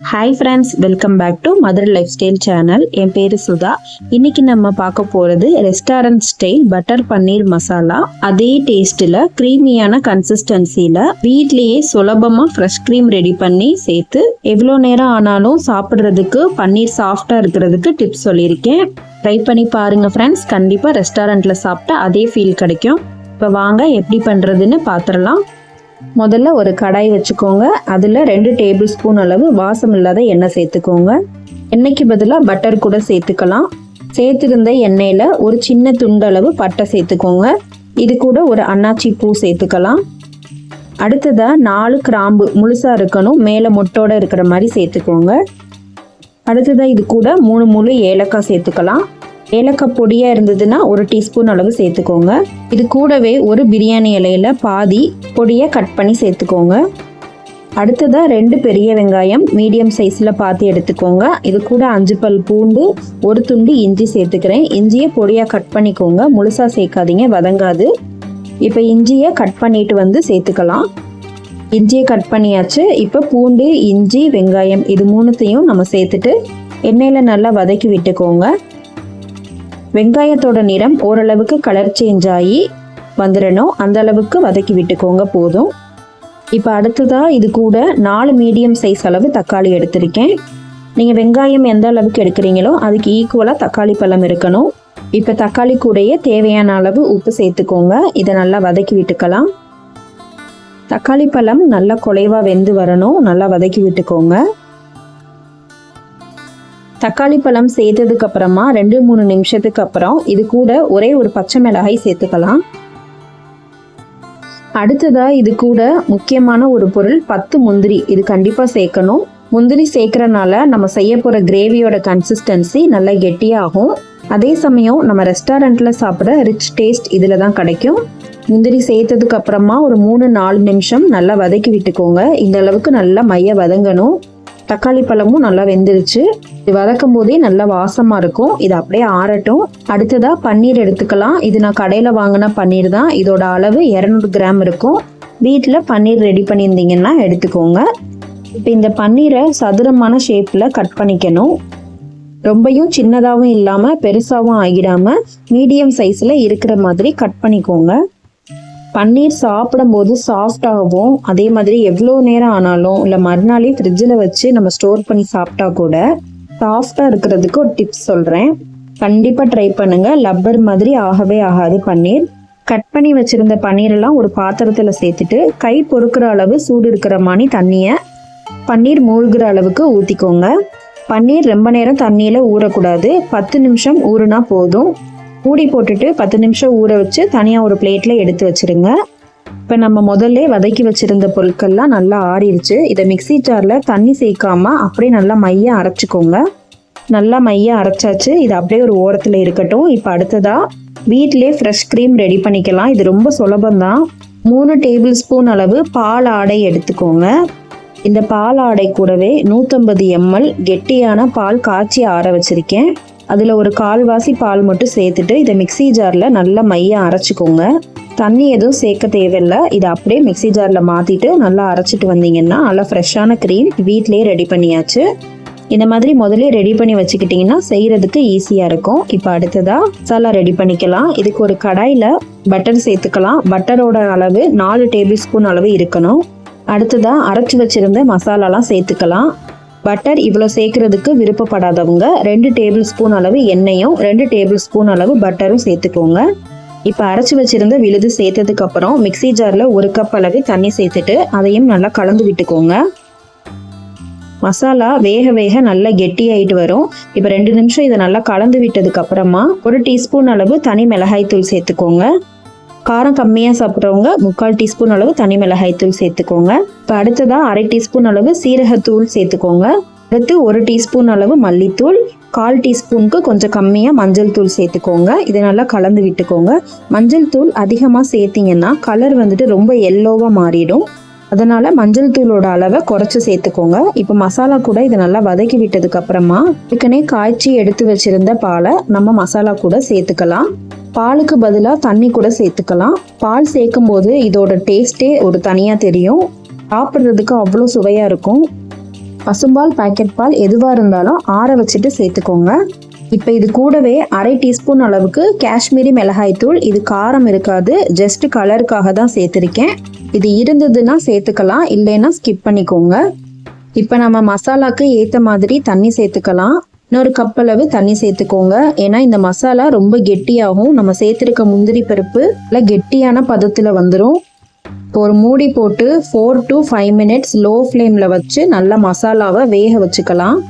Hi friends welcome back to Madurai lifestyle channel என் பேர் சுதா. இன்னைக்கு நம்ம பார்க்க போகிறது restaurant style butter paneer masala அதே டேஸ்ட்டில் க்ரீமியான கன்சிஸ்டன்சியில் வீட்லேயே சுலபமாக ஃப்ரெஷ் க்ரீம் ரெடி பண்ணி சேர்த்து எவ்வளோ நேரம் ஆனாலும் சாப்பிட்றதுக்கு பன்னீர் சாஃப்டாக இருக்கிறதுக்கு டிப்ஸ் சொல்லியிருக்கேன். ட்ரை பண்ணி பாருங்கள் ஃப்ரெண்ட்ஸ் கண்டிப்பாக ரெஸ்டாரண்ட்டில் சாப்பிட்டா அதே ஃபீல் கிடைக்கும். இப்போ வாங்க எப்படி பண்ணுறதுன்னு பார்த்துடலாம் முதல்ல ஒரு கடாய் வச்சுக்கோங்க. அதில் ரெண்டு டேபிள் ஸ்பூன் அளவு வாசம் இல்லாத எண்ணெய் சேர்த்துக்கோங்க. எண்ணெய்க்கு பதிலாக பட்டர் கூட சேர்த்துக்கலாம். சேர்த்துருந்த எண்ணெயில் ஒரு சின்ன துண்டளவு பட்டை சேர்த்துக்கோங்க. இது கூட ஒரு அன்னாச்சி பூ சேர்த்துக்கலாம். அடுத்ததாக நாலு கிராம்பு முழுசாக இருக்கணும். மேலே மொட்டோட இருக்கிற மாதிரி சேர்த்துக்கோங்க. அடுத்ததாக இது கூட மூணு முழு ஏலக்காய் சேர்த்துக்கலாம். ஏலக்காய் பொடியாக இருந்ததுன்னா ஒரு டீஸ்பூன் அளவு சேர்த்துக்கோங்க. இது கூடவே ஒரு பிரியாணி இலையில் பாதி பொடியை கட் பண்ணி சேர்த்துக்கோங்க. அடுத்ததாக ரெண்டு பெரிய வெங்காயம் மீடியம் சைஸில் பார்த்து எடுத்துக்கோங்க. இது கூட அஞ்சு பல் பூண்டு ஒரு துண்டு இஞ்சி சேர்த்துக்கிறேன். இஞ்சியை பொடியாக கட் பண்ணிக்கோங்க. முழுசாக சேர்க்காதீங்க வதங்காது. இப்போ இஞ்சியை கட் பண்ணிட்டு வந்து சேர்த்துக்கலாம். இஞ்சியை கட் பண்ணியாச்சு. இப்போ பூண்டு இஞ்சி வெங்காயம் இது மூணுத்தையும் நம்ம சேர்த்துட்டு எண்ணெயில் நல்லா வதக்கி விட்டுக்கோங்க. வெங்காயத்தோட நிறம் ஓரளவுக்கு கலர் சேஞ்ச் ஆகி வந்துடணும் அந்த அளவுக்கு வதக்கி விட்டுக்கோங்க போதும். இப்போ அடுத்ததாக இது கூட நாலு மீடியம் சைஸ் அளவு தக்காளி எடுத்திருக்கேன். நீங்கள் வெங்காயம் எந்த அளவுக்கு எடுக்கிறீங்களோ அதுக்கு ஈக்குவலாக தக்காளி பழம் இருக்கணும். இப்போ தக்காளி கூடயே தேவையான அளவு உப்பு சேர்த்துக்கோங்க. இதை நல்லா வதக்கி விட்டுக்கலாம். தக்காளி பழம் நல்லா குலைவாக வெந்து வரணும். நல்லா வதக்கி விட்டுக்கோங்க. தக்காளி பழம் சேர்த்ததுக்கு அப்புறமா ரெண்டு மூணு நிமிஷத்துக்கு அப்புறம் இது கூட ஒரே ஒரு பச்சை மிளகாய் சேர்த்துக்கலாம். அடுத்ததா இது கூட முக்கியமான ஒரு பொருள் பத்து முந்திரி. இது கண்டிப்பா சேர்க்கணும். முந்திரி சேர்க்கறனால நம்ம செய்ய போற கிரேவியோட கன்சிஸ்டன்சி நல்லா கெட்டியாகும். அதே சமயம் நம்ம ரெஸ்டாரண்ட்ல சாப்பிட்ற ரிச் டேஸ்ட் இதுல தான் கிடைக்கும். முந்திரி சேர்த்ததுக்கு அப்புறமா ஒரு மூணு நாலு நிமிஷம் நல்லா வதக்கி விட்டுக்கோங்க. இந்த அளவுக்கு நல்லா மைய வதங்கணும். தக்காளி பழமும் நல்லா வெந்துருச்சு. இது வதக்கும் போதே நல்லா வாசமாக இருக்கும். இது அப்படியே ஆறட்டும். அடுத்ததாக பன்னீர் எடுத்துக்கலாம். இது நான் கடையில் வாங்கின பன்னீர் தான். இதோட அளவு இரநூறு கிராம் இருக்கும். வீட்டில் பன்னீர் ரெடி பண்ணியிருந்தீங்கன்னா எடுத்துக்கோங்க. இப்போ இந்த பன்னீரை சதுரமான ஷேப்பில் கட் பண்ணிக்கணும். ரொம்பையும் சின்னதாகவும் இல்லாமல் பெருசாகவும் ஆகிடாமல் மீடியம் சைஸில் இருக்கிற மாதிரி கட் பண்ணிக்கோங்க. பன்னீர் சாப்பிடும்போது சாஃப்டாகவும் அதே மாதிரி எவ்வளோ நேரம் ஆனாலும் இல்லை மறுநாளே ஃப்ரிட்ஜில் வச்சு நம்ம ஸ்டோர் பண்ணி சாப்பிட்டா கூட சாஃப்டாக இருக்கிறதுக்கு ஒரு டிப்ஸ் சொல்கிறேன் கண்டிப்பாக ட்ரை பண்ணுங்கள் லப்பர் மாதிரி ஆகவே ஆகாது பன்னீர். கட் பண்ணி வச்சுருந்த பன்னீரெல்லாம் ஒரு பாத்திரத்தில் சேர்த்துட்டு கை பொறுக்கிற அளவு சூடு இருக்கிற மாதிரி தண்ணியை பன்னீர் மூழ்கிற அளவுக்கு ஊற்றிக்கோங்க பன்னீர் ரொம்ப நேரம் தண்ணியில் ஊறக்கூடாது. பத்து நிமிஷம் ஊறுனா போதும். மூடி போட்டுட்டு பத்து நிமிஷம் ஊற வச்சு தனியாக ஒரு பிளேட்டில் எடுத்து வச்சிருங்க. இப்போ நம்ம முதல்ல வதக்கி வச்சிருந்த பொருட்கள்லாம் நல்லா ஆறிடுச்சு. இதை மிக்ஸி ஜாரில் தண்ணி சேர்க்காம அப்படியே நல்லா மைய அரைச்சிக்கோங்க. நல்லா மைய அரைச்சாச்சு. இது அப்படியே ஒரு ஓரத்தில் இருக்கட்டும். இப்போ அடுத்ததாக வீட்டிலே ஃப்ரெஷ் க்ரீம் ரெடி பண்ணிக்கலாம். இது ரொம்ப சுலபம்தான். மூணு டேபிள் ஸ்பூன் அளவு பால் ஆடை எடுத்துக்கோங்க. இந்த பால் ஆடை கூடவே நூற்றம்பது எம்எல் கெட்டியான பால் காய்ச்சி ஆற வச்சிருக்கேன். அதில் ஒரு கால்வாசி பால் மட்டும் சேர்த்துட்டு இதை மிக்ஸி ஜாரில் நல்லா மையம் அரைச்சிக்கோங்க. தண்ணி எதுவும் சேர்க்க தேவையில்லை. இதை அப்படியே மிக்ஸி ஜாரில் மாற்றிட்டு நல்லா அரைச்சிட்டு வந்தீங்கன்னா நல்லா ஃப்ரெஷ்ஷான க்ரீம் வீட்டிலேயே ரெடி பண்ணியாச்சு. இந்த மாதிரி முதல்ல ரெடி பண்ணி வச்சுக்கிட்டிங்கன்னா செய்கிறதுக்கு ஈஸியாக இருக்கும். இப்போ அடுத்ததாக மசாலா ரெடி பண்ணிக்கலாம். இதுக்கு ஒரு கடாயில் பட்டர் சேர்த்துக்கலாம். பட்டரோட அளவு நாலு டேபிள் ஸ்பூன் அளவு இருக்கணும். அடுத்ததாக அரைச்சி வச்சுருந்த மசாலாலாம் சேர்த்துக்கலாம். பட்டர் இவ்வளோ சேர்க்கறதுக்கு விருப்பப்படாதவங்க ரெண்டு டேபிள் ஸ்பூன் அளவு எண்ணெயும் ரெண்டு டேபிள் ஸ்பூன் அளவு பட்டரும் சேர்த்துக்கோங்க. இப்போ அரைச்சி வச்சிருந்த விழுது சேர்த்ததுக்கப்புறம் மிக்சி மிக்ஸி ஜாரில் ஒரு கப் அளவு தண்ணி சேர்த்துட்டு அதையும் நல்லா கலந்து விட்டுக்கோங்க. மசாலா வேக வேக நல்லா கெட்டியாயிட்டு வரும். இப்போ ரெண்டு நிமிஷம் இதை நல்லா கலந்து விட்டதுக்கு அப்புறமா ஒரு டீஸ்பூன் அளவு தனி மிளகாய் தூள் சேர்த்துக்கோங்க. காரம் கம்மியாக சாப்பிட்றவங்க முக்கால் டீஸ்பூன் அளவு தனி மிளகாய் தூள் சேர்த்துக்கோங்க. இப்போ அடுத்ததாக அரை டீஸ்பூன் அளவு சீரகத்தூள் சேர்த்துக்கோங்க. அடுத்து ஒரு டீஸ்பூன் அளவு மல்லித்தூள் கால் டீஸ்பூனுக்கு கொஞ்சம் கம்மியாக மஞ்சள் தூள் சேர்த்துக்கோங்க. இதை நல்லா கலந்து விட்டுக்கோங்க. மஞ்சள் தூள் அதிகமாக சேர்த்திங்கன்னா கலர் வந்துட்டு ரொம்ப எல்லோவாக மாறிடும். அதனால் மஞ்சள் தூளோட அளவை குறைச்சி சேர்த்துக்கோங்க. இப்போ மசாலா கூட இதை நல்லா வதக்கி விட்டதுக்கப்புறமா ஏற்கனவே காய்ச்சி எடுத்து வச்சிருந்த பாலை நம்ம மசாலா கூட சேர்த்துக்கலாம். பாலுக்கு பதிலாக தண்ணி கூட சேர்த்துக்கலாம். பால் சேர்க்கும் போது இதோட டேஸ்ட்டே ஒரு தனியாக தெரியும். சாப்பிட்றதுக்கு அவ்வளோ சுவையாக இருக்கும். பசும்பால் பாக்கெட் பால் எதுவாக இருந்தாலும் ஆற வச்சுட்டு சேர்த்துக்கோங்க. இப்போ இது கூடவே அரை டீஸ்பூன் அளவுக்கு காஷ்மீரி மிளகாய் தூள். இது காரம் இருக்காது. ஜஸ்ட் கலருக்காக தான் சேர்த்துருக்கேன். இது இருந்ததுன்னா சேர்த்துக்கலாம். இல்லைன்னா ஸ்கிப் பண்ணிக்கோங்க. இப்போ நம்ம மசாலாக்கு ஏற்ற மாதிரி தண்ணி சேர்த்துக்கலாம். இன்னொரு கப் அளவு தண்ணி சேர்த்துக்கோங்க. ஏன்னா இந்த மசாலா ரொம்ப கெட்டியாகும். நம்ம சேர்த்துருக்க முந்திரி பருப்பு நல்லா கெட்டியான பதத்தில் வந்துடும் இப்போ ஒரு மூடி போட்டு four to five minutes low ஃப்ளேமில் வச்சு நல்லா மசாலாவை வேக வச்சுக்கலாம்.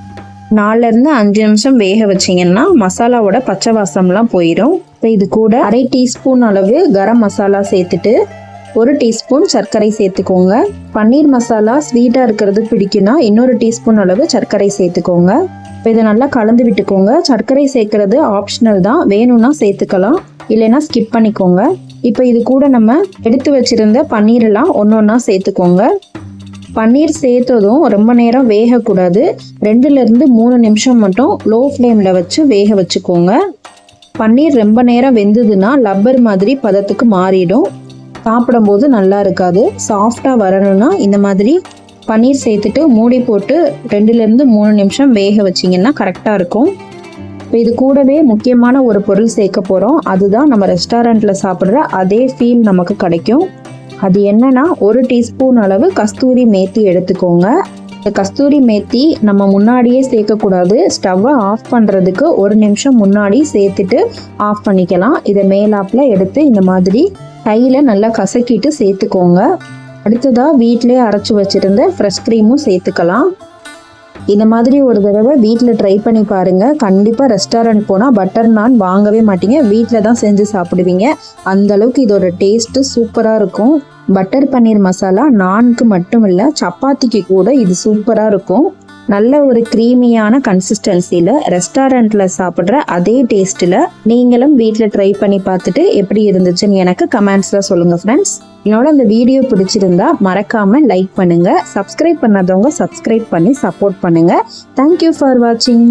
நாலுலேருந்து அஞ்சு நிமிஷம் வேக வச்சிங்கன்னா மசாலாவோட பச்சை வாசம்லாம் போயிடும் இப்போ இது கூட அரை டீஸ்பூன் அளவு கரம் மசாலா சேர்த்துட்டு ஒரு டீஸ்பூன் சர்க்கரை சேர்த்துக்கோங்க. பன்னீர் மசாலா ஸ்வீட்டாக இருக்கிறது பிடிக்குன்னா இன்னொரு டீஸ்பூன் அளவு சர்க்கரை சேர்த்துக்கோங்க. இப்போ இதை நல்லா கலந்து விட்டுக்கோங்க. சர்க்கரை சேர்க்கறது ஆப்ஷனல் தான். வேணும்னா சேர்த்துக்கலாம். இல்லைன்னா ஸ்கிப் பண்ணிக்கோங்க. இப்போ இது கூட நம்ம எடுத்து வச்சிருந்த பன்னீரெல்லாம் ஒன்று ஒன்றா சேர்த்துக்கோங்க. பன்னீர் சேர்த்ததும் ரொம்ப நேரம் வேகக்கூடாது. ரெண்டுலேருந்து மூணு நிமிஷம் மட்டும் லோ ஃப்ளேமில் வச்சு வேக வச்சுக்கோங்க. பன்னீர் ரொம்ப நேரம் வெந்ததுன்னா லப்பர் மாதிரி பதத்துக்கு மாறிடும். சாப்பிடும்போது நல்லா இருக்காது. சாஃப்டாக வரணும்னா இந்த மாதிரி பன்னீர் சேர்த்துட்டு மூடி போட்டு ரெண்டுலேருந்து மூணு நிமிஷம் வேக வச்சிங்கன்னா கரெக்டாக இருக்கும். இப்போ இது கூடவே முக்கியமான ஒரு பொருள் சேர்க்க போகிறோம் அதுதான் நம்ம ரெஸ்டாரண்ட்டில் சாப்பிட்ற அதே ஃபீல் நமக்கு கிடைக்கும். அது என்னன்னா ஒரு டீஸ்பூன் அளவு கஸ்தூரி மேத்தி எடுத்துக்கோங்க. இந்த கஸ்தூரி மேத்தி நம்ம முன்னாடியே சேர்க்கக்கூடாது. ஸ்டவ்வை ஆஃப் பண்ணுறதுக்கு ஒரு நிமிஷம் முன்னாடி சேர்த்துட்டு ஆஃப் பண்ணிக்கலாம். இதை மேலாப்பில் எடுத்து இந்த மாதிரி கையில் நல்லா கசக்கிட்டு சேர்த்துக்கோங்க. அடுத்ததாக வீட்டிலே அரைச்சி வச்சுருந்த ஃப்ரெஷ் க்ரீமும் சேர்த்துக்கலாம். இந்த மாதிரி ஒரு தடவை வீட்டில் ட்ரை பண்ணி பாருங்கள் கண்டிப்பாக ரெஸ்டாரண்ட் போனால் பட்டர் நான் வாங்கவே மாட்டீங்க. வீட்டில் தான் செஞ்சு சாப்பிடுவீங்க. அந்த அளவுக்கு இதோட டேஸ்ட்டு சூப்பராக இருக்கும். பட்டர் பன்னீர் மசாலா நான்கு மட்டும் இல்லை சப்பாத்திக்கு கூட இது சூப்பராக இருக்கும். நல்ல ஒரு க்ரீமியான கன்சிஸ்டன்சியில் ரெஸ்டாரண்ட்டில் சாப்பிட்ற அதே டேஸ்ட்டில் நீங்களும் வீட்டில் ட்ரை பண்ணி பார்த்துட்டு எப்படி இருந்துச்சுன்னு எனக்கு கமெண்ட்ஸில் சொல்லுங்கள் ஃப்ரெண்ட்ஸ் என்னோட இந்த வீடியோ பிடிச்சிருந்தா மறக்காமல் லைக் பண்ணுங்கள் சப்ஸ்கிரைப் பண்ணாதவங்க சப்ஸ்கிரைப் பண்ணி சப்போர்ட் பண்ணுங்கள் தேங்க்யூ ஃபார் வாட்சிங்